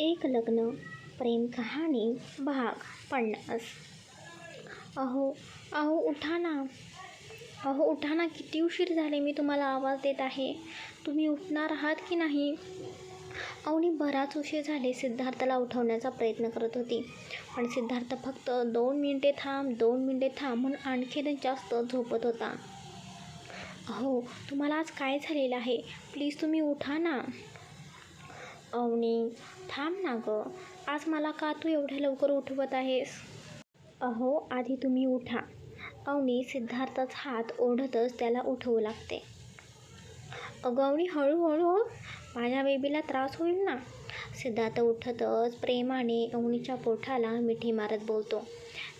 एक लग्न प्रेम कहाणी भाग पन्नास. अहो अहो उठा ना. अहो उठा ना. किती उशीर झाले मी तुम्हाला आवाज देत आहे. तुम्ही उठणार आहात की नाही? अवनी बराच उशीर झाले सिद्धार्थला उठवण्याचा प्रयत्न करत होती. पण सिद्धार्थ फक्त दोन मिनिटे थांब दोन मिनिटे थांब म्हणून आणखीनच जास्त झोपत होता. अहो तुम्हाला आज काय झालेलं आहे? प्लीज तुम्ही उठा ना. अवनी थांब ना गं. आज मला का तू एवढ्या लवकर उठवत आहेस? अहो आधी तुम्ही उठा. अवनी सिद्धार्थच हात ओढतच त्याला उठवू लागते. अगं अवनी हळूहळू माझ्या बेबीला त्रास होईल ना? सिद्धार्थ उठतच प्रेमाने अवनीच्या पोठाला मिठी मारत बोलतो.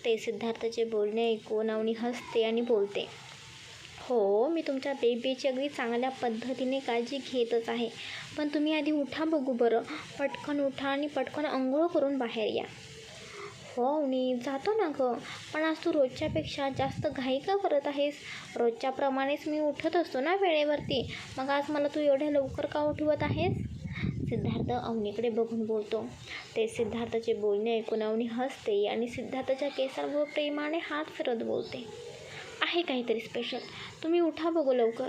ते सिद्धार्थचे बोलणे ऐकून अवनी हसते आणि बोलते. हो मी तुमच्या बेबीची अगदी चांगल्या पद्धतीने काळजी घेतच आहे. पण तुम्ही आधी उठा बघू बरं. पटकन उठा आणि पटकन अंघोळ करून बाहेर या. हो अवनी जातो ना गं. पण आज तू रोजच्यापेक्षा जास्त घाई का करत आहेस? रोजच्याप्रमाणेच मी उठत असतो ना वेळेवरती. मग आज मला तू एवढ्या लवकर का उठवत आहेस? सिद्धार्थ अवनीकडे बघून बोलतो. ते सिद्धार्थचे बोलणे ऐकून अवनी हसते आणि सिद्धार्थच्या केसांवर प्रेमाने हात फिरत बोलते. आहे काहीतरी स्पेशल तुम्ही उठा बघू लवकर.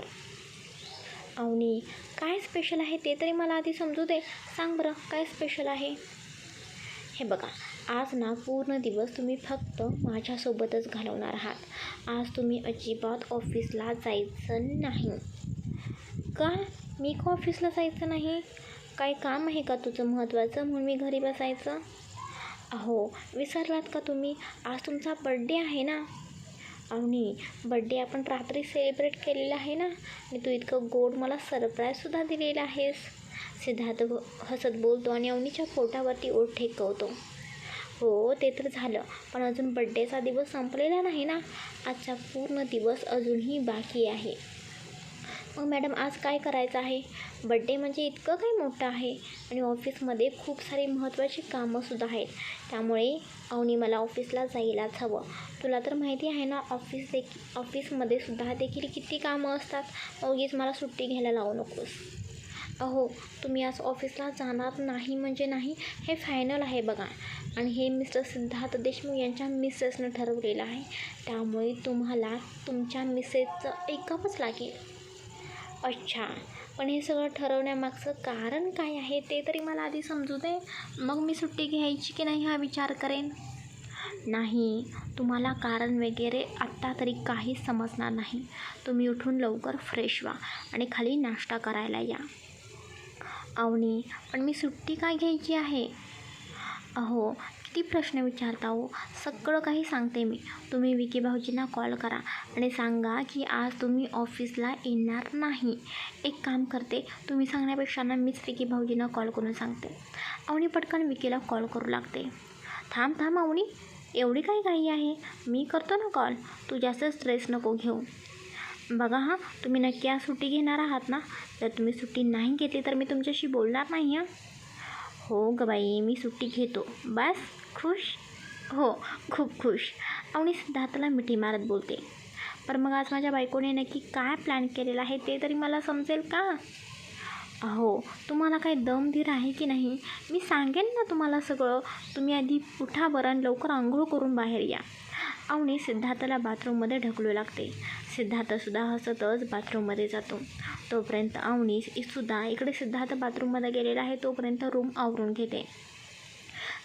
अवनी काय स्पेशल आहे ते तरी मला आधी समजू दे. सांग बरं काय स्पेशल आहे? हे बघा आज ना पूर्ण दिवस तुम्ही फक्त माझ्यासोबतच घालवणार आहात. आज तुम्ही अजिबात ऑफिसला जायचं नाही. का? मी का ऑफिसला जायचं नाही? काय काम आहे का तुझं महत्त्वाचं म्हणून मी घरी बसायचं? अहो विसरलात का तुम्ही? आज तुमचा बड्डे आहे ना. अवनी बड्डे आपण रात्री सेलिब्रेट केलेला आहे ना? आणि तू इतकं गोड मला सरप्राईजसुद्धा दिलेला आहेस. सिद्धार्थ हसत बोलतो आणि अवनीच्या पोटावरती ओठ ठेकवतो. हो ते तर झालं. पण अजून बड्डेचा दिवस संपलेला नाही ना? आजचा पूर्ण दिवस अजूनही बाकी आहे. मग मॅडम आज काय करायचं आहे? बड्डे म्हणजे इतकं काही मोठं आहे आणि ऑफिसमध्ये खूप सारी महत्त्वाची कामंसुद्धा आहेत. त्यामुळे अवनी मला ऑफिसला जायलाच हवं. तुला तर माहिती आहे ना ऑफिस देखील ऑफिसमध्ये सुद्धा देखील किती कामं असतात. उगीच मला सुट्टी घ्यायला लावू नकोस. अहो तुम्ही आज ऑफिसला जाणार नाही म्हणजे नाही हे फायनल आहे बघा. आणि हे मिस्टर सिद्धार्थ देशमुख यांच्या मिसेसनं ठरवलेलं आहे. त्यामुळे तुम्हाला तुमच्या मिसेसचं ऐकावंच लागेल. अच्छा. पण हे सगळं ठरवण्यामागचं कारण काय आहे ते तरी मला आधी समजू दे. मग मी सुट्टी घ्यायची की नाही हा विचार करेन? नाही. तुम्हाला कारण वगैरे आत्ता तरी काहीच समजणार नाही. तुम्ही उठून लवकर फ्रेश व्हा आणि खाली नाश्ता करायला या. अवनी पण मी सुट्टी काय घ्यायची आहे? अहो किती प्रश्न विचारता हो सगळं काही सांगते मी. तुम्ही विकी भाऊजींना कॉल करा आणि सांगा की आज तुम्ही ऑफिसला येणार नाही. एक काम करते तुम्ही सांगण्यापेक्षा ना मीच विकी भाऊजींना कॉल करून सांगते. अवनी पटकन विकीला कॉल करू लागते. थांब थांब अवनी एवढी काही घाई आहे? मी करतो ना कॉल. तू जास्त स्ट्रेस नको घेऊ. बघा हां तुम्ही नक्की आज सुट्टी घेणार आहात ना? जर तुम्ही सुट्टी नाही घेतली तर मी तुमच्याशी बोलणार नाही हां? हो ग बाई मी सुट्टी घेतो. बस खुश? हो खूप खुश. आणि सिद्धार्थला मिठी मारत बोलते. पण मग आज माझ्या बायकोने नक्की काय प्लॅन केलेला आहे ते तरी मला समजेल का? अहो तुम्हाला काही दमधीर आहे की नाही? मी सांगेन ना तुम्हाला सगळं. तुम्ही आधी उठा बरं आणि लवकर आंघोळ करून बाहेर या. अवनी सिद्धार्थला बाथरूममध्ये ढकलू लागते. सिद्धार्थसुद्धा हसतच बाथरूममध्ये जातो. तोपर्यंत अवनी सुद्धा इकडे सिद्धार्थ बाथरूममध्ये गेलेला आहे. तोपर्यंत रूम आवरून घेते.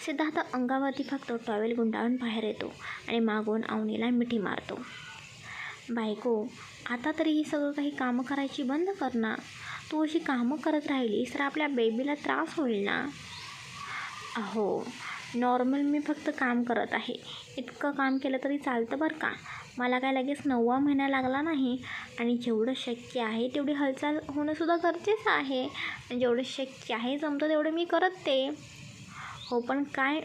सिद्धार्थ अंगावरती फक्त टॉवेल गुंडाळून बाहेर येतो आणि मागून अवनीला मिठी मारतो. बायको आता तरी ही सगळं काही कामं करायची बंद कर ना. तू अशी कामं करत राहिलीस तर आपल्या बेबीला त्रास होईल ना. अहो नॉर्मल मी फक्त काम करत आहे. इतकं काम केलं तरी चालतं बरं का? मला काय लगेच नववा महिना लागला नाही आणि जेवढं शक्य आहे तेवढी हालचाल होणंसुद्धा गरजेचं आहे. आणि जेवढं शक्य आहे जमतं तेवढं मी करत ते. हो पण काय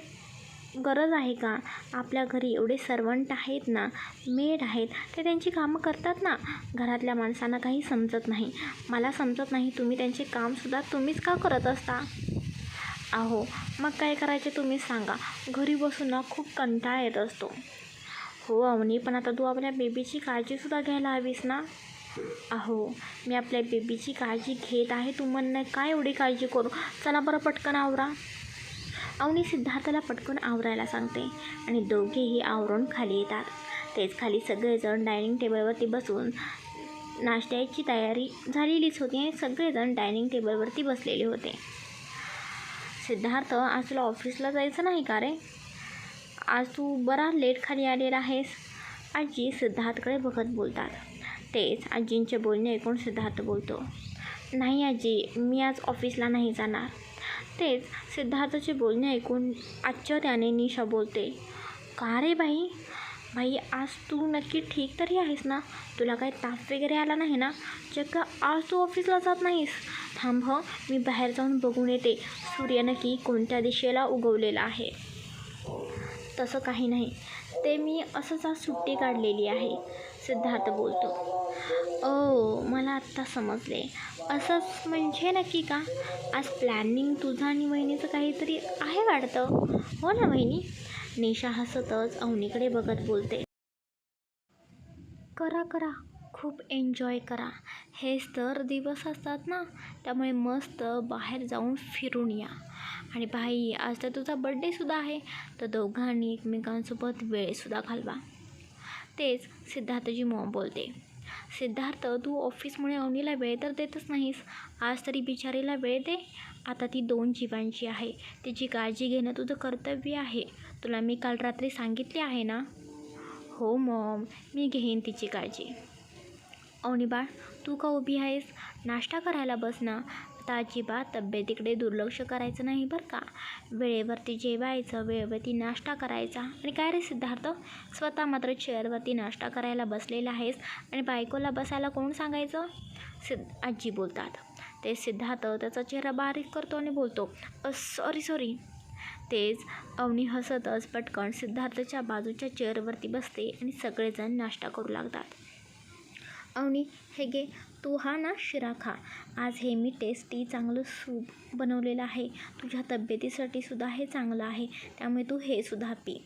गरज आहे का? आपल्या घरी एवढे सर्वंट आहेत ना मेड आहेत ते त्यांची कामं करतात ना. घरातल्या माणसांना काही समजत नाही. मला समजत नाही तुम्ही त्यांचे कामसुद्धा तुम्हीच का करत असता? अहो मग काय करायचे तुम्ही सांगा. घरी बसून ना खूप कंटाळा येत असतो. हो अवनी पण आता तू आपल्या बेबीची काळजीसुद्धा घ्यायला हवीस ना? अहो मी आपल्या बेबीची काळजी घेत आहे तू म्हणणं काय एवढी काळजी करू? चला बरं पटकन आवरा. अवनी सिद्धार्थला पटकन आवरायला सांगते आणि दोघेही आवरून खाली येतात. तेच खाली सगळेजण डायनिंग टेबलवरती बसून नाश्त्याची तयारी झालेलीच होती आणि सगळेजण डायनिंग टेबलवरती बसलेले होते. सिद्धार्थ आज तुला ऑफिसला जायचं नाही का रे? आज तू बरा लेट खाली आलेला आहेस? आजी सिद्धार्थकडे बघत बोलतात. तेच आजींचे बोलणे ऐकून सिद्धार्थ बोलतो. नाही आजी मी आज ऑफिसला नाही जाणार. तेच सिद्धार्थचे बोलणे ऐकून आश्चर्याने निशा बोलते. का रे बाई? बाई आज तू नक्की ठीक तरी आहेस ना? तुला काही ताप वगैरे आला नाही ना? चक्क आज तू ऑफिसला जात नाहीस? थांब मी बाहेर जाऊन बघून येते. सूर्य नक्की कोणत्या दिशेला उगवलेला आहे? तसं काही नाही. ते मी असंच आज सुट्टी काढलेली आहे सिद्धार्थ बोलतो. ओ मला आत्ता समजले. असंच म्हणजे नक्की का? आज प्लॅनिंग तुझं आणि वहिनीचं काहीतरी आहे वाटतं. हो ना वहिनी? निशा हसतच अवनीकडे बघत बोलते. करा करा. खूप एन्जॉय करा. हेच तर दिवस असतात ना त्यामुळे मस्त बाहेर जाऊन फिरून या. आणि भाई आज तर तुझा बड्डेसुद्धा आहे तर दोघांनी एकमेकांसोबत वेळसुद्धा घालवा. तेच सिद्धार्थची मॉम बोलते. सिद्धार्थ तू ऑफिसमुळे अवनीला वेळ तर देतच नाहीस. आज तरी बिचारीला वेळ दे. आता ती दोन जीवांची आहे. तिची काळजी घेणं तुझं कर्तव्य आहे. तुला मी काल रात्री सांगितले आहे ना? हो मॉम. मी घेईन तिची काळजी. अवनी बाळ तू का उभी आहेस? नाश्ता करायला बस ना. आता अजिबात तब्येतीकडे दुर्लक्ष करायचं नाही बरं का. वेळेवरती जेवायचं वेळेवरती नाश्ता करायचा. आणि काय रे सिद्धार्थ? स्वतः मात्र चेअरवरती नाश्ता करायला बसलेला आहेस. आणि बायकोला बसायला कोण सांगायचं? सिद्ध आजी बोलतात. ते सिद्धार्थ त्याचा चेहरा बारीक करतो आणि बोलतो सॉरी सॉरी तेच अवनी हसतच पटकन सिद्धार्थच्या बाजूच्या चेअरवरती बसते आणि सगळेजण नाश्ता करू लागतात. अवनी हे गे तू हा ना शिरा खा आज हे मी टेस्टी चांगलं सूप बनवलेलं आहे. तुझ्या तब्येतीसाठी सुद्धा हे चांगलं आहे. त्यामुळे तू हे सुद्धा पी.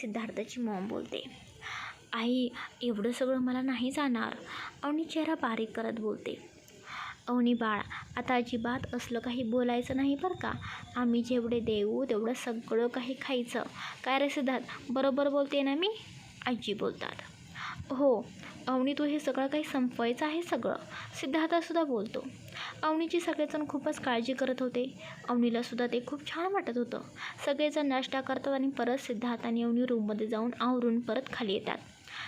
सिद्धार्थाची मॉम बोलते. आई एवढं सगळं मला नाही जाणार. अवनी चेहरा बारीक करत बोलते. अवनी बाळ आता अजिबात असलं काही बोलायचं नाही बरं का? आम्ही जेवढे देऊ तेवढं सगळं काही खायचं. काय रे सिद्धार्थ? बरोबर बोलते ना मी? आजी बोलतात. हो अवनी तू हे सगळं काही संपवायचं आहे सगळं? सिद्धार्थसुद्धा बोलतो. अवनीची सगळेजण खूपच काळजी करत होते. अवनीलासुद्धा ते खूप छान वाटत होतं. सगळेजण नाश्ता करतात आणि परत सिद्धार्थ आणि अवनी रूममध्ये जाऊन आवरून परत खाली येतात.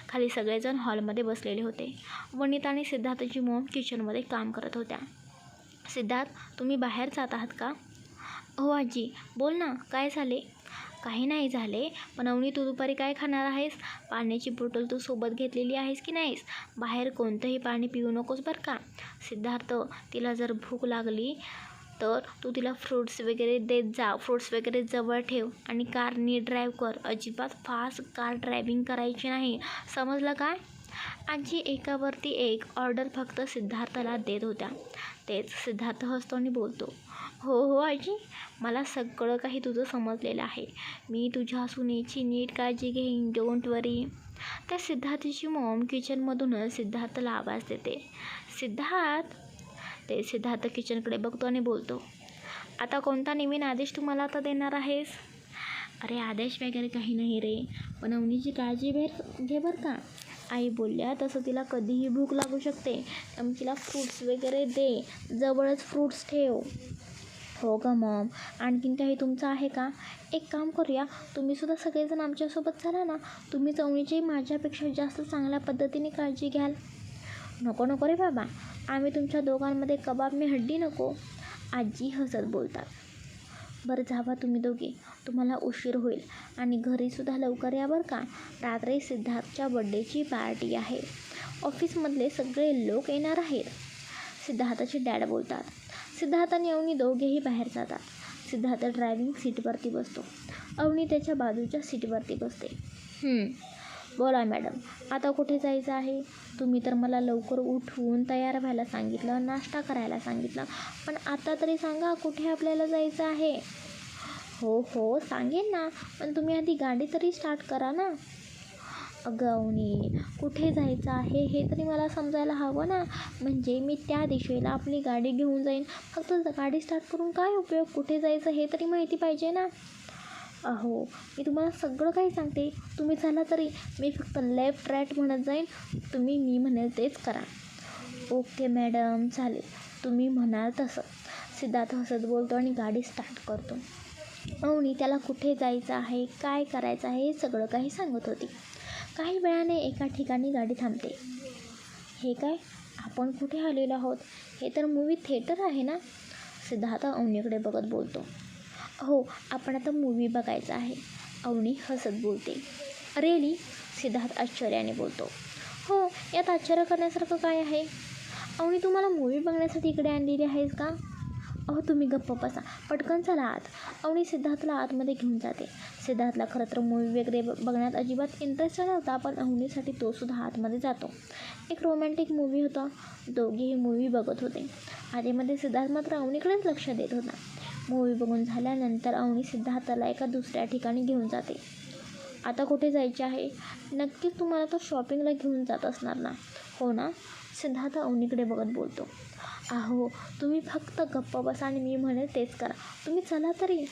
खाली सगळेजण हॉलमध्ये बसलेले होते. वनिता आणि सिद्धार्थची मॉम किचनमध्ये काम करत होत्या. सिद्धार्थ तुम्ही बाहेर जात आहात का? हो आजी बोल ना काय झाले? काही नाही झाले. पण अवनी तू दुपारी काय खाणार आहेस? पाण्याची बॉटल तू सोबत घेतलेली आहेस की नाहीस? बाहेर कोणतंही पाणी पिऊ नकोस बरं का. सिद्धार्थ तिला जर भूक लागली तर तू तिला फ्रूट्स वगैरे देत जा. फ्रूट्स वगैरे जवळ ठेव आणि कार नीट ड्राईव्ह कर. अजिबात फास्ट कार ड्रायव्हिंग करायची नाही. समजलं काय आजी एकावरती एक ऑर्डर फक्त सिद्धार्थला देत होत्या. तेच सिद्धार्थ हसतो आणि बोलतो. हो हो आजी. मला सगळं काही तुझं समजलेलं आहे. मी तुझ्या सुनेची नीट काळजी घेईन. डोंट वरी त्या सिद्धार्थची मॉम किचनमधूनच सिद्धार्थला आवाज देते. सिद्धार्थ? ते सिद्धार्थ किचनकडे बघतो आणि बोलतो. आता कोणता नवीन आदेश तू मला आता देणार आहेस? अरे आदेश वगैरे काही नाही रे. पण अवनीची काळजी भेर घे बरं का. आई बोलल्या तसं तिला कधीही भूक लागू शकते. त्यामुळे तिला फ्रूट्स वगैरे दे. जवळच फ्रूट्स ठेव. हो का मॉम. आणखीन काही तुमचं आहे का? एक काम करूया. तुम्हीसुद्धा सगळेजण आमच्यासोबत चला ना. तुम्ही चवणीची माझ्यापेक्षा जास्त चांगल्या पद्धतीने काळजी घ्याल. नको नको रे बाबा. आम्ही तुमच्या दोघांमध्ये कबाब मी हड्डी नको. आजी हसत बोलतात. बरं जावा तुम्ही दोघे. तुम्हाला उशीर होईल. आणि घरीसुद्धा लवकर या बरं का. रात्री सिद्धार्थच्या बड्डेची पार्टी आहे. ऑफिसमधले सगळे लोक येणार आहेत. सिद्धार्थाचे डॅड बोलतात. सिद्धार्थ आणि अवनी दोघेही बाहेर जातात. सिद्धार्थ ड्रायव्हिंग सीटवरती बसतो. अवनी त्याच्या बाजूच्या सीटवरती बसते. बोला मॅडम आता कुठे जायचं आहे? तुम्ही तर मला लवकर उठवून तयार व्हायला सांगितलं नाश्ता करायला सांगितलं. पण आता तरी सांगा कुठे आपल्याला जायचं आहे? हो हो सांगेन ना. पण तुम्ही आधी गाडी तरी स्टार्ट करा ना. अगं कुठे जायचं आहे हे तरी मला समजायला हवं ना. म्हणजे मी त्या दिशेला आपली गाडी घेऊन जाईन. फक्त गाडी स्टार्ट करून काय उपयोग कुठे जायचं हे तरी माहिती पाहिजे ना. अहो मी तुम्हाला सगळं काही सांगते. तुम्ही झाला तरी मी फक्त लेफ्ट राईट म्हणत जाईन. तुम्ही मी म्हणेल तेच करा. ओके मॅडम चालेल. तुम्ही म्हणाल तसं. सिद्धार्थ हसत बोलतो आणि गाडी स्टार्ट करतो. अवनी त्याला कुठे जायचं आहे काय करायचं आहे हे सगळं काही सांगत होती. काही वेळाने एका ठिकाणी गाडी थांबते. हे काय? आपण कुठे आलेलो आहोत? हे तर मूवी थिएटर आहे ना? सिद्धार्थ अवनीकडे बघत बोलतो. हो आपण आता मूवी बघायचा आहे. अवनी हसत बोलते. रेली सिद्धार्थ आश्चर्याने बोलतो. हो यात आश्चर्य करण्यासारखं काय आहे? अवनी तुम्हाला मूवी बघण्यासाठी इकडे आणलेली आहेस का? अहो तुम्ही गप्प बसा. पटकन चला आत. अवनी सिद्धार्थला आतमध्ये घेऊन जाते. सिद्धार्थला खरं तर मूवी वगैरे ब- बघण्यात अजिबात इंटरेस्ट नव्हता पण अवनीसाठी तो सुद्धा आतमध्ये जातो. एक रोमॅन्टिक मूवी होता. दोघेही मूवी बघत होते. आधीमध्ये सिद्धार्थ मात्र अवनीकडेच लक्ष देत होता. मूवी बघून झाल्यानंतर अवनी सिद्धार्थाला एका दुसऱ्या ठिकाणी घेऊन जाते. आता कुठे जायचे आहे? नक्कीच तुम्हाला तो शॉपिंगला घेऊन जात असणार ना? हो ना? सिद्धार्थ अवनीकडे बघत बोलतो. अहो तुम्ही फक्त गप्प बसा आणि मी म्हणेल तेच करा. तुम्ही चला तरी.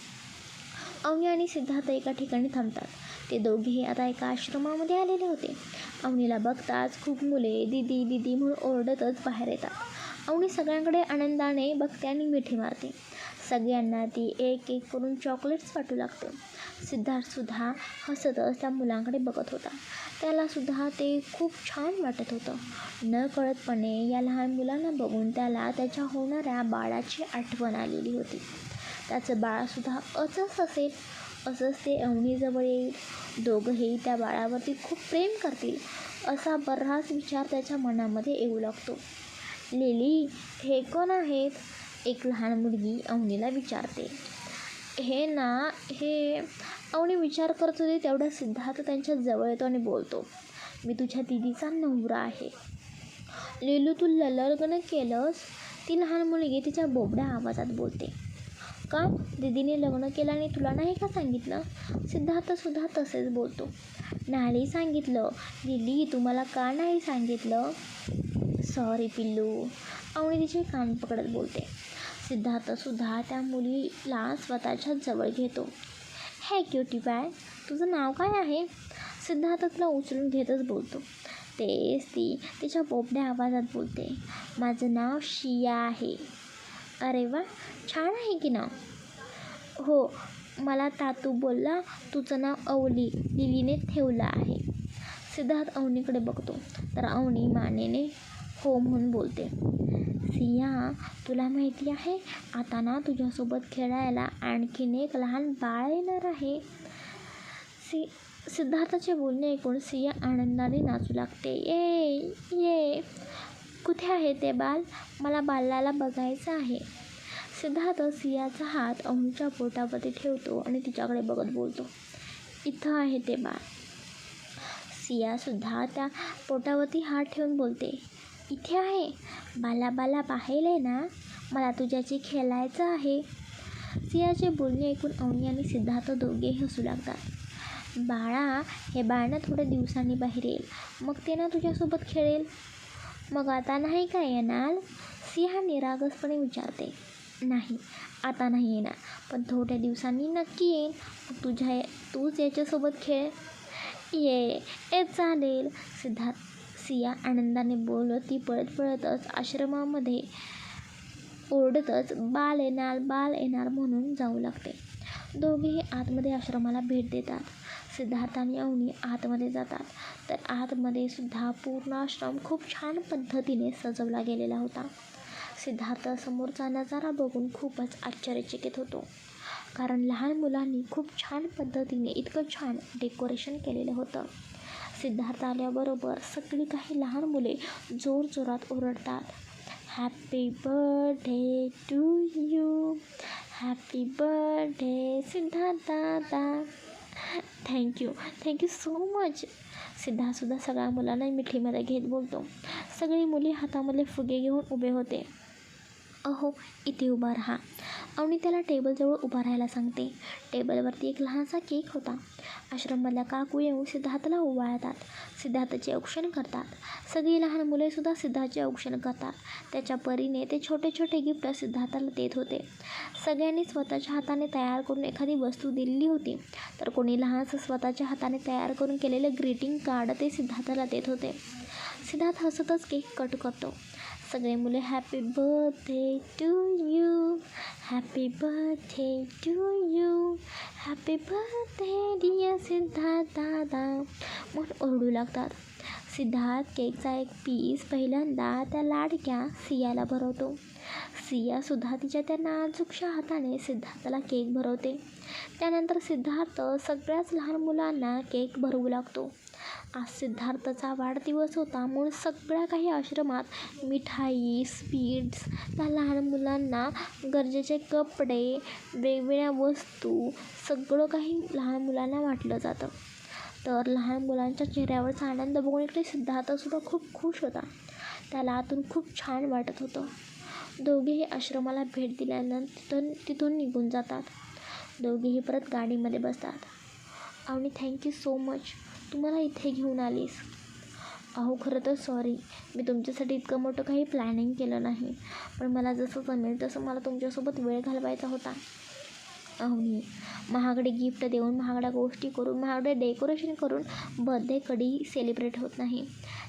अवनी आणि सिद्धार्थ एका ठिकाणी थांबतात. ते दोघेही आता एका आश्रमामध्ये आलेले होते. अवनीला बघताच खूप मुले दिदी दिदी म्हणून ओरडतच बाहेर येतात. अवनी सगळ्यांकडे आनंदाने बघते आणि मिठी मारते. सगळ्यांना ती एक एक करून चॉकलेट्स वाटू लागते. सिद्धार्थसुद्धा हसत त्या मुलांकडे बघत होता. त्यालासुद्धा ते खूप छान वाटत होतं. न कळतपणे या लहान मुलांना बघून त्याला त्याच्या होणाऱ्या बाळाची आठवण आलेली होती. त्याचं बाळसुद्धा असंच असेल असंच ते अवनीजवळ येईल. दोघंही त्या बाळावरती खूप प्रेम करतील असा बराच विचार त्याच्या मनामध्ये येऊ लागतो. लिली हे कोण आहेत? एक लहान मुलगी अवनीला विचारते. हे ना हे अवनी विचार करत होते तेवढा सिद्धार्थ त्यांच्या जवळ येतो आणि बोलतो. मी तुझ्या दिदीचा नवरा आहे. लिलू तू ललर्गणं केलंस? ती लहान मुलगी तिच्या बोबड्या आवाजात बोलते. का? दीदीने लग्न केलं आणि तुला नाही का सांगितलं? सिद्धार्थसुद्धा तसेच बोलतो. नाही सांगितलं. लिली तुम्हाला का नाही सांगितलं? सॉरी पिल्लू. अवनी तिचे कान पकडत बोलते. सिद्धार्थसुद्धा त्या मुलीला स्वतःच्या जवळ घेतो. हे क्युटी बाय तुझं नाव काय आहे? सिद्धार्थ उचलून घेतच बोलतो. तेच ती तिच्या बोबड्या आवाजात बोलते. माझं नाव शिया आहे. अरे वा छान आहे की नाव? हो मला तातू बोलला तुझं नाव अवली लिलीने ठेवलं आहे. सिद्धार्थ अवनीकडे बघतो. तर अवनी मानेने हो म्हणून बोलते. सिया तुला माहिती आहे आता ना तुझ्यासोबत खेळायला आणखीन एक लहान बाळ येणार आहे. सी सिद्धार्थाचे बोलणे ऐकून सिया आनंदाने नाचू लागते. ये ये कुठे आहे ते बाल मला बालाला बघायचं आहे. सिद्धार्थ सियाचा हात अवनीच्या पोटावरती ठेवतो आणि तिच्याकडे बघत बोलतो. इथं आहे ते बाळ. सियासुद्धा त्या पोटावरती हात ठेवून बोलते. इथे आहे. बाला बाला पाहिले ना मला तुझ्याशी खेळायचं आहे. सियाचे बोलणे ऐकून अवनी आणि सिद्धार्थ दोघे हसू लागतात. बाळा हे बाळ ना थोड्या दिवसांनी बाहेर येईल. मग ते ना तुझ्यासोबत खेळेल? मग आता नाही काय येणार? सिंहा निरागसपणे विचारते. नाही आता नाही येणार. पण थोड्या दिवसांनी नक्की येईल मग तुझ्या तूच याच्यासोबत खेळ? ये ए चालेल. सिद्धार्थ सिया आनंदाने बोलत ती पळत पळतच आश्रमामध्ये ओरडतच बाल येणार बाल येणार म्हणून जाऊ लागते. दोघेही आतमध्ये आश्रमाला भेट देतात. सिद्धार्थ आणि अवनी आतमध्ये जातात. तर आतमध्ये सुद्धा पूर्ण आश्रम खूप छान पद्धतीने सजवला गेलेला होता. सिद्धार्थ समोरचा नजारा बघून खूपच आश्चर्यचकित होतो. कारण लहान मुलांनी खूप छान पद्धतीने इतकं छान डेकोरेशन केलेलं होतं. सिद्धार्थ आल्याबरोबर सगळी काही लहान मुले जोरजोरात ओरडतात. Happy birthday to you happy birthday Siddharth दादा thank you thank you so much सिद्धार्थसुद्धा सगळ्या मुलांना मिठीमध्ये घेत बोलतो. सगळी मुली हातामधले फुगे घेऊन उभे होते. अहो इथे उभा राहा. अवनी त्याला टेबलजवळ उभा राहायला सांगते. टेबलवरती एक लहानसा केक होता. आश्रममधल्या काकू येऊन सिद्धार्थला ओवाळतात. सिद्धार्थचे औक्षण करतात. सगळी लहान मुलेसुद्धा सिद्धार्थचे औक्षण करतात. त्याच्या परीने ते छोटे छोटे गिफ्ट सिद्धार्थाला देत होते. सगळ्यांनी स्वतःच्या हाताने तयार करून एखादी वस्तू दिलेली होती. तर कोणी लहानसं स्वतःच्या हाताने तयार करून केलेले ग्रीटिंग कार्ड ते सिद्धार्थाला देत होते. सिद्धार्थ हसतच केक कट करतो. सगळे मुले happy birthday to you happy birthday to you happy birthday dear Siddharth दादा. म्हणून ओरडू लागतात. सिद्धार्थ केकचा एक पीस पहिल्यांदा त्या लाडक्या सियाला भरवतो. सियासुद्धा तिच्या त्या नाजूकशा हाताने सिद्धार्थला केक भरवते. त्यानंतर सिद्धार्थ सगळ्याच लहान मुलांना केक भरवू लागतो. आज सिद्धार्थचा वाढदिवस होता. म्हणून सगळ्या काही आश्रमात मिठाई स्वीट्स त्या लहान मुलांना गरजेचे कपडे वेगवेगळ्या वस्तू सगळं काही लहान मुलांना वाटलं जातं. तर लहान मुलांच्या चेहऱ्यावरचा आनंद बघून इकडे सिद्धार्थसुद्धा खूप खुश होता. त्याला आतून खूप छान वाटत होतं. दोघेही आश्रमाला भेट दिल्यानंतर तिथून तिथून निघून जातात. दोघेही परत गाडीमध्ये बसतात. आणि थँक्यू सो मच तू मला इथे घेऊन आलीस. अहो खरं तर सॉरी मी तुमच्यासाठी इतकं मोठं काही प्लॅनिंग केलं नाही. पण मला जसं जमेल तसं मला तुमच्यासोबत वेळ घालवायचा होता. अवनी महागडे गिफ्ट देऊन महागड्या गोष्टी करून महागडे डेकोरेशन करून बर्थडे कधी सेलिब्रेट होत नाही.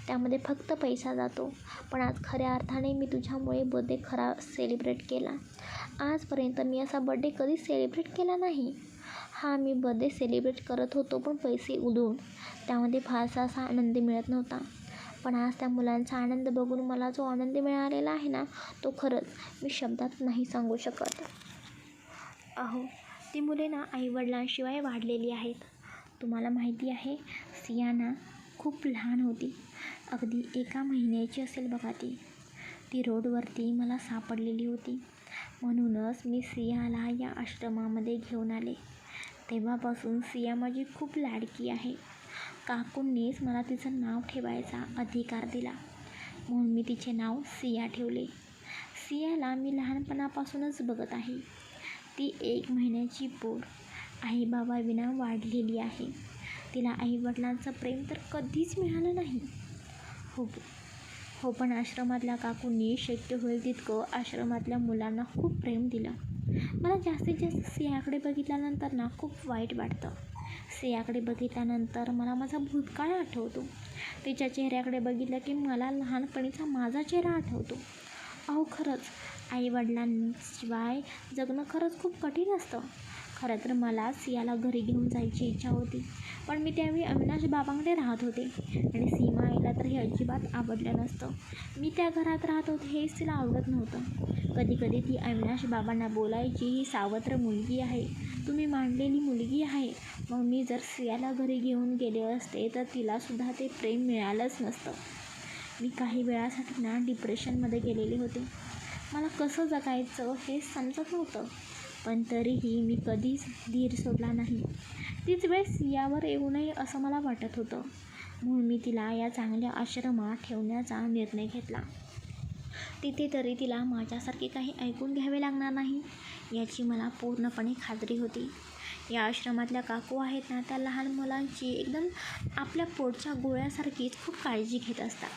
त्यामध्ये फक्त पैसा जातो. पण आज खऱ्या अर्थाने मी तुझ्यामुळे बर्थडे खरा सेलिब्रेट केला. आजपर्यंत मी असा बर्थडे कधीच सेलिब्रेट केला नाही. हा मी बर्थडे सेलिब्रेट करत होतो पण पैसे उधळून. त्यामध्ये फारसा असा आनंद मिळत नव्हता. पण आज त्या मुलांचा आनंद बघून मला जो आनंद मिळालेला आहे ना तो खरंच मी शब्दात नाही सांगू शकत. अहो ती मुले ना आईवडिलांशिवाय वाढलेली आहेत. तुम्हाला माहिती आहे सियाना खूप लहान होती. अगदी एका महिन्याची असेल बघा ती. ती रोडवरती मला सापडलेली होती. म्हणूनच मी सियाला या आश्रमामध्ये घेऊन आले. तेव्हापासून सिया माझी खूप लाडकी आहे. काकूंनीच मला तिचं नाव ठेवायचा अधिकार दिला. म्हणून मी तिचे नाव सिया ठेवले. सियाला मी लहानपणापासूनच बघत आहे. ती एक महिन्याची पोर. आई बाबाविना वाढलेली आहे. तिला आईवडिलांचं प्रेम तर कधीच मिळालं नाही. हो हो पण आश्रमातल्या काकूंनी शक्य होईल तितकं आश्रमातल्या मुलांना खूप प्रेम दिलं. मला जास्तीत जास्त सियाकडे बघितल्यानंतर ना खूप वाईट वाटतं. सियाकडे बघितल्यानंतर मला माझा भूतकाळ आठवतो. तिच्या चेहऱ्याकडे बघितलं की मला लहानपणीचा माझा चेहरा आठवतो. अहो खरंच आईवडिलांशिवाय जगणं खरंच खूप कठीण असतं. खरं तर मला सियाला घरी घेऊन जायची इच्छा होती. पण मी त्यावेळी अविनाश बाबांकडे राहत होते. आणि सीमा आईला तर हे अजिबात आवडलं नसतं. मी त्या घरात राहत होते हेच तिला आवडत नव्हतं. कधी कधी ती अविनाश बाबांना बोलायची ही सावत्र मुलगी आहे. तुम्ही मांडलेली मुलगी आहे. मग मी जर सियाला घरी घेऊन गेले असते तर तिलासुद्धा ते प्रेम मिळालंच नसतं. मी काही वेळासाठी ना डिप्रेशनमध्ये गेलेले होते. मला कसं जगायचं हे समजत नव्हतं. पण तरीही मी कधीच धीर सोडला नाही. तीच वेळ सियावर येऊ नये असं मला वाटत होतं. म्हणून मी तिला या चांगल्या आश्रमात ठेवण्याचा निर्णय घेतला. तिथे तरी तिला माझ्यासारखे काही ऐकून घ्यावे लागणार नाही याची मला पूर्णपणे खात्री होती. या आश्रमातल्या काकू आहेत ना त्या लहान मुलांची एकदम आपल्या पोटच्या गोळ्यासारखीच खूप काळजी घेत असतात.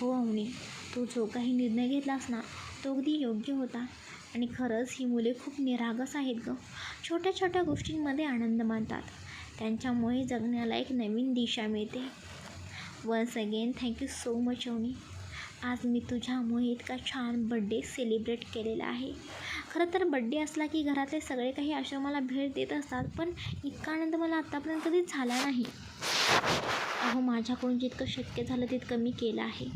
हो अवनी तू जो काही निर्णय घेतलास ना तो अगदी योग्य होता. आणि खरंच ही मुले खूप निरागस आहेत गं. छोट्या छोट्या गोष्टींमध्ये आनंद मानतात. त्यांच्यामुळे जगण्याला एक नवीन दिशा मिळते. Once again thank you so much ओनी आज मी तुझ्यामुळे इतका छान बड्डे सेलिब्रेट केलेला आहे. खरं तर बड्डे असला की घरातले सगळे काही आश्रमाला भेट देत असतात पण इतका आनंद मला आत्तापर्यंत कधीच झाला नाही. अहो माझ्याकडून जितकं शक्य झालं तितकं मी केलं आहे.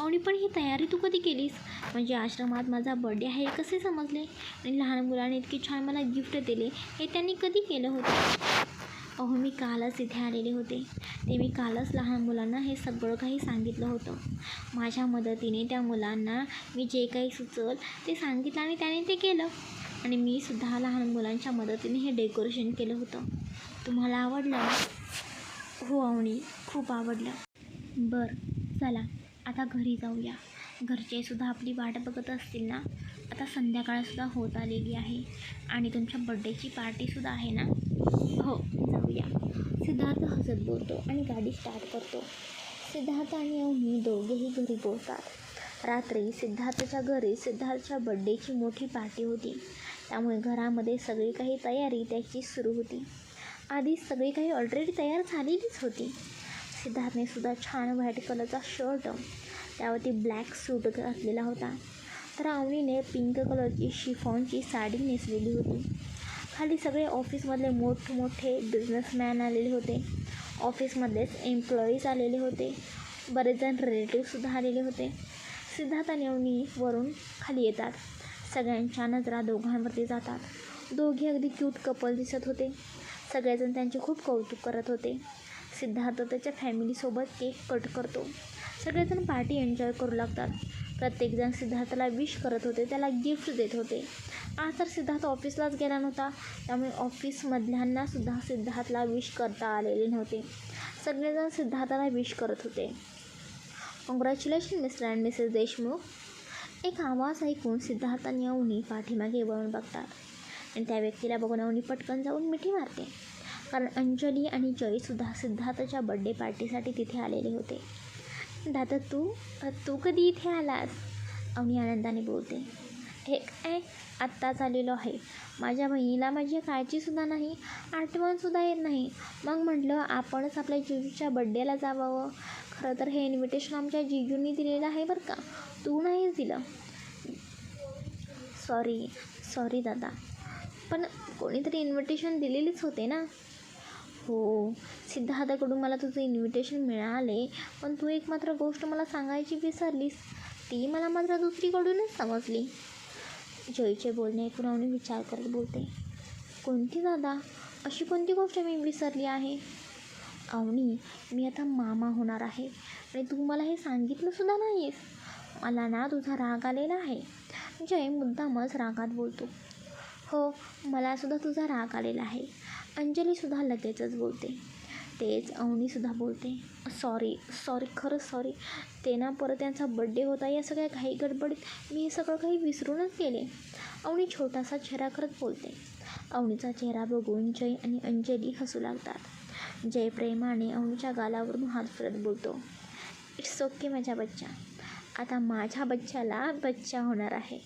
आणि पण ही तयारी तू कधी केलीस? म्हणजे आश्रमात माझा बड्डे आहे हे कसे समजले? आणि लहान मुलाने इतकी छान मला गिफ्ट दिले हे त्यांनी कधी केलं होतं? अहो मी कालच इथे आलेले होते. ते मी कालच लहान मुलांना हे सगळं काही सांगितलं होतं. माझ्या मदतीने त्या मुलांना मी जे काही सुचल ते सांगितलं आणि त्याने ते केलं. आणि मी सुद्धा लहान मुलांच्या मदतीने हे डेकोरेशन केलं होतं. तुम्हाला आवडलं? हो आवणी खूप आवडलं. बरं चला. आता घरी जाऊया. घरचेसुद्धा आपली वाट बघत असतील ना? आता संध्याकाळसुद्धा होत आलेली आहे. आणि तुमच्या बड्डेची पार्टीसुद्धा आहे ना? हो जाऊया. सिद्धार्थ हसत बोलतो आणि गाडी स्टार्ट करतो. सिद्धार्थ आणि अवनी दोघेही घरी पोहोचतात. रात्री सिद्धार्थच्या घरी सिद्धार्थच्या बड्डेची मोठी पार्टी होती. त्यामुळे घरामध्ये सगळी काही तयारी त्याची सुरू होती. आधीच सगळी काही ऑलरेडी तयार झालेलीच होती. सिद्धार्थनेसुद्धा छान व्हाईट कलरचा शर्ट त्यावरती ब्लॅक सूट घातलेला होता. तर आवनीने पिंक कलरची शिफॉनची साडी नेसलेली होती. खाली सगळे ऑफिसमधले मोठमोठे बिझनेसमॅन आलेले होते. ऑफिसमधलेच एम्प्लॉईज आलेले होते. बरेच जण रिलेटिव्हसुद्धा आलेले होते. सिद्धार्थ आणि अवनी वरून खाली येतात. सगळ्यांच्या नजरा दोघांवरती जातात. दोघे अगदी क्यूट कपल दिसत होते. सगळेजण त्यांचे खूप कौतुक करत होते. सिद्धार्थ त्याच्या फॅमिलीसोबत केक कट करतो. सगळेजण पार्टी एन्जॉय करू लागतात. प्रत्येकजण सिद्धार्थला विश करत होते त्याला गिफ्ट देत होते. आज तर सिद्धार्थ ऑफिसलाच गेला नव्हता. त्यामुळे ऑफिसमधल्यांनासुद्धा सिद्धार्थला विश करता आलेले नव्हते. सगळेजण सिद्धार्थाला विश करत होते. Congratulation Mr and Mrs Deshmukh. एक आवाज ऐकून सिद्धार्थ आणि अवनी पाठीमागे वळून बघतात. आणि त्या व्यक्तीला बघून अवनी पटकन जाऊन मिठी मारते. कारण अंजली आणि जयसुद्धा सिद्धार्थच्या बड्डे पार्टीसाठी तिथे आलेले होते. दादा तू तू कधी इथे आलास? अवनी आनंदाने बोलते. हे काय आत्ताच आलेलो आहे. माझ्या बहिणीला माझी काळजीसुद्धा नाही आठवणसुद्धा येत नाही. मग म्हटलं आपणच आपल्या जिजूच्या बड्डेला जावावं. खरं तर हे इन्व्हिटेशन आमच्या जिजूंनी दिलेलं आहे बरं का. तू नाहीच दिलं. सॉरी सॉरी दादा. पण कोणीतरी इन्व्हिटेशन दिलेलीच होते ना? हो. सिद्धार्थाकडून मला तुझं इन्व्हिटेशन मिळाले. पण तू एक मात्र गोष्ट मला सांगायची विसरलीस ती मला मात्र दुसरीकडूनच समजली. जयचे बोलणे ऐकून अवनी विचार करत बोलते कोणती दादा? अशी कोणती गोष्ट मी विसरली आहे? अवनी मी आता मामा होणार आहे आणि तू मला हे सांगितलंसुद्धा नाहीस. मला ना तुझा राग आलेला आहे. जय मुद्दामच रागात बोलतो. हो मलासुद्धा तुझा राग आलेला आहे. अंजलीसुद्धा लगेचच बोलते. तेच अवनीसुद्धा बोलते सॉरी सॉरी खरंच सॉरी. ते ना परत त्यांचा बड्डे होता या सगळ्या घाई गडबडीत मी हे सगळं काही विसरूनच गेले. अवनी छोटासा चेहरा करत बोलते. अवनीचा चेहरा बघून जय आणि अंजली हसू लागतात. जय प्रेमाने अवनीच्या गालावरून हात फिरत बोलतो इट्स ओके माझ्या बच्चा. आता माझ्या बच्च्याला बच्चा होणार आहे.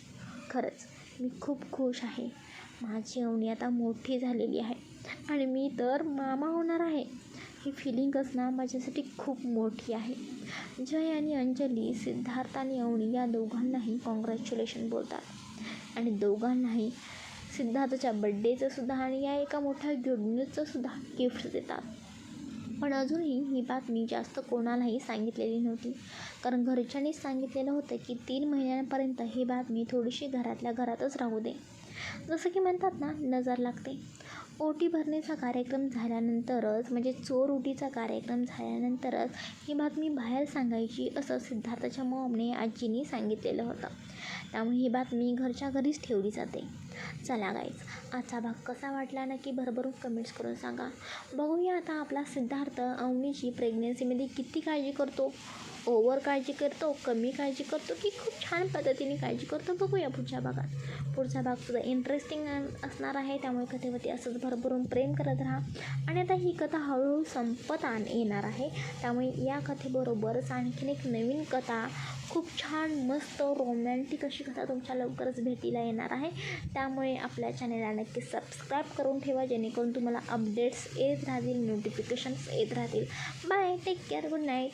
खरंच मी खूप खुश आहे. माझी अवनी आता मोठी झालेली आहे. आणि मी तर मामा होणार आहे. ही फिलिंगच ना माझ्यासाठी खूप मोठी आहे. जय आणि अंजली सिद्धार्थ आणि अवनी या दोघांनाही कॉंग्रॅच्युलेशन बोलतात. आणि दोघांनाही सिद्धार्थच्या बड्डेचं सुद्धा आणि या एका मोठ्या गुड न्यूजचं सुद्धा गिफ्ट देतात. पण अजूनही ही बातमी जास्त कोणालाही सांगितलेली नव्हती. कारण घरच्यांनीच सांगितलेलं होतं की तीन महिन्यांपर्यंत ही बातमी थोडीशी घरातल्या घरातच राहू दे. जसं की म्हणतात ना नजर लागते. ओटी भरणीचा कार्यक्रम झाल्यानंतरच म्हणजे चोर ओटीचा कार्यक्रम झाल्यानंतरच ही बातमी बाहेर सांगायची असं सिद्धार्थच्या मॉमने आजीनी सांगितलेलं होतं. त्यामुळे ही बातमी घरच्या घरीच ठेवली जाते. चला गाईज आजचा भाग कसा वाटला नक्की भरभरून कमेंट्स करून सांगा. बघूया आता आपला सिद्धार्थ अवनीची प्रेग्नेन्सीमध्ये किती काळजी करतो? ओवर काळजी करतो कमी काळजी करतो की खूप छान पद्धतीने काळजी करतो. बघूया पुढच्या भागात. पुढचा भागसुद्धा इंटरेस्टिंग असणार आहे. त्यामुळे कथेवरती असंच भरभरून प्रेम करत राहा. आणि आता ही कथा हळूहळू संपत आण येणार आहे. त्यामुळे या कथेबरोबरच आणखीन एक नवीन कथा खूप छान मस्त रोमॅन्टिक अशी कथा तुमच्या लवकरच भेटीला येणार आहे. त्यामुळे आपल्या चॅनेलला नक्की सबस्क्राईब करून ठेवा जेणेकरून तुम्हाला अपडेट्स येत राहतील नोटिफिकेशन्स येत राहतील. Bye take care good night